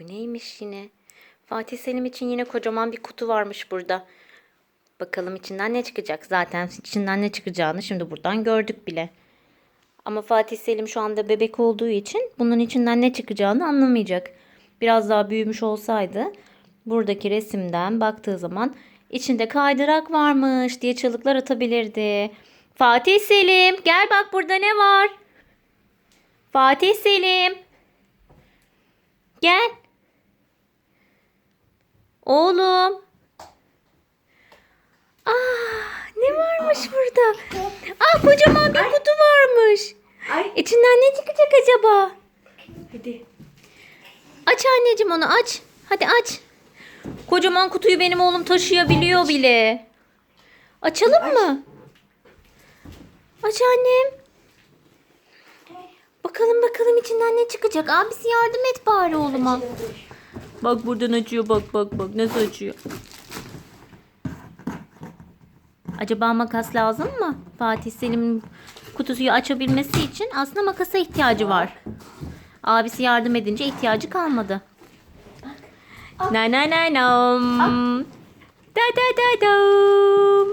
Bu neymiş yine? Fatih Selim için yine kocaman bir kutu varmış burada. Bakalım içinden ne çıkacak? Zaten içinden ne çıkacağını şimdi buradan gördük bile. Ama Fatih Selim şu anda bebek olduğu için bunun içinden ne çıkacağını anlamayacak. Biraz daha büyümüş olsaydı buradaki resimden baktığı zaman içinde kaydırak varmış diye çığlıklar atabilirdi. Fatih Selim gel bak burada ne var? Fatih Selim. Gel. Oğlum. Ah, ne varmış burada? Ah, kocaman bir kutu varmış. Ay. İçinden ne çıkacak acaba? Hadi. Aç anneciğim onu aç. Hadi aç. Kocaman kutuyu benim oğlum taşıyabiliyor bile. Açalım mı? Aç annem. Bakalım bakalım içinden ne çıkacak. Abisi yardım et bari oğluma. Bak buradan açıyor bak bak bak nasıl açıyor. Acaba makas lazım mı? Fatih Selim'in kutuyu açabilmesi için aslında makasa ihtiyacı var. Abisi yardım edince ihtiyacı kalmadı. Na na na nam. Da da da dam.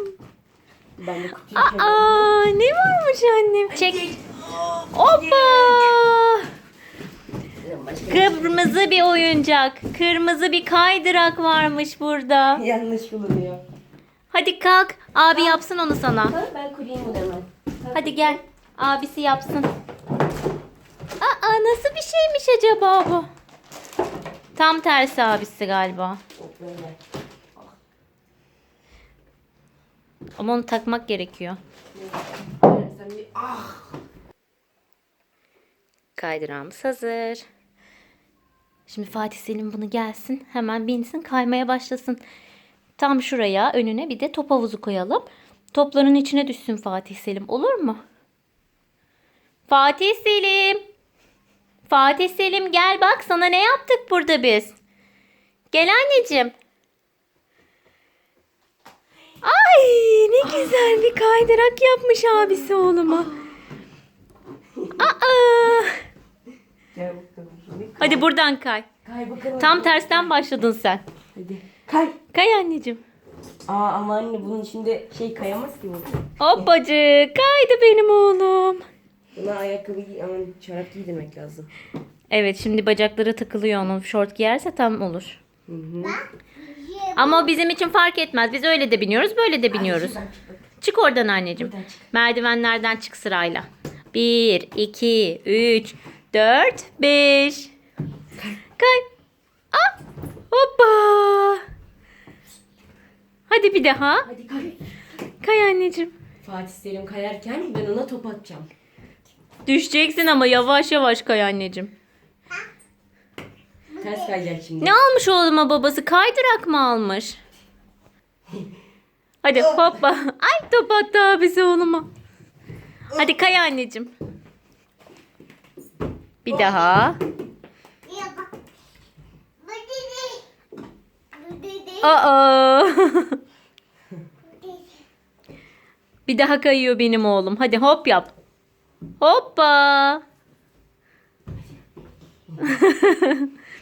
Aa ne varmış annem? Çek. Hoppa. Kırmızı bir oyuncak. Kırmızı bir kaydırak varmış burada. yanlış bulunuyor. Hadi kalk. Abi yapsın onu sana. Ha, ben kurayım bunu hemen. Hadi gel. Abisi yapsın. Aa nasıl bir şeymiş acaba bu? Tam tersi abisi galiba. Ama onu takmak gerekiyor. Ah. Kaydırağımız hazır. Şimdi Fatih Selim bunu gelsin. Hemen binsin kaymaya başlasın. Tam şuraya önüne bir de top havuzu koyalım. Topların içine düşsün Fatih Selim. Olur mu? Fatih Selim. Fatih Selim gel bak sana ne yaptık burada biz. Gel anneciğim. Ay ne güzel bir kaydırak yapmış abisi oğluma. Aa! Gel bakalım şimdi. Hadi buradan kay. Kay bakalım. Tam tersten başladın sen. Hadi. Kay. Kay anneciğim. Aa ama anne bunun içinde şey kayamaz ki bu. Hoppacık kaydı benim oğlum. Buna ayakkabı giy aman çorap giydirmek lazım. Evet şimdi bacakları takılıyor onun. Şort giyerse tam olur. Hı hı. Ama bizim için fark etmez. Biz öyle de biniyoruz böyle de biniyoruz. Şuradan çık bak. Çık oradan anneciğim. Buradan çık. Merdivenlerden çık sırayla. 1, 2, 3, 4, 5. Kay. Ah, hoppa. Hadi bir daha. Hadi kay. Kay anneciğim. Fatih Selim kayarken ben ona top atacağım. Düşeceksin ama yavaş yavaş kay anneciğim. Ters kayacak şimdi. Ne almış oğluma babası? Kaydırak mı almış? Hadi hoppa. Ay top attı abisi oğluma. Hadi kay anneciğim. Bir daha. Aa. Bir daha kayıyor benim oğlum. Hadi hop yap. Hoppa.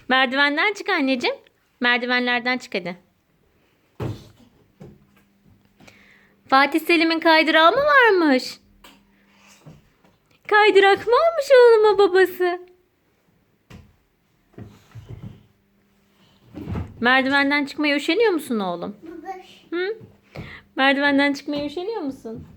Merdivenden çık anneciğim. Merdivenlerden çık hadi. Fatih Selim'in kaydırağı mı varmış? Kaydırak mı almış oğluma babası? Merdivenden çıkmaya üşeniyor musun oğlum? Hı? Merdivenden çıkmaya üşeniyor musun?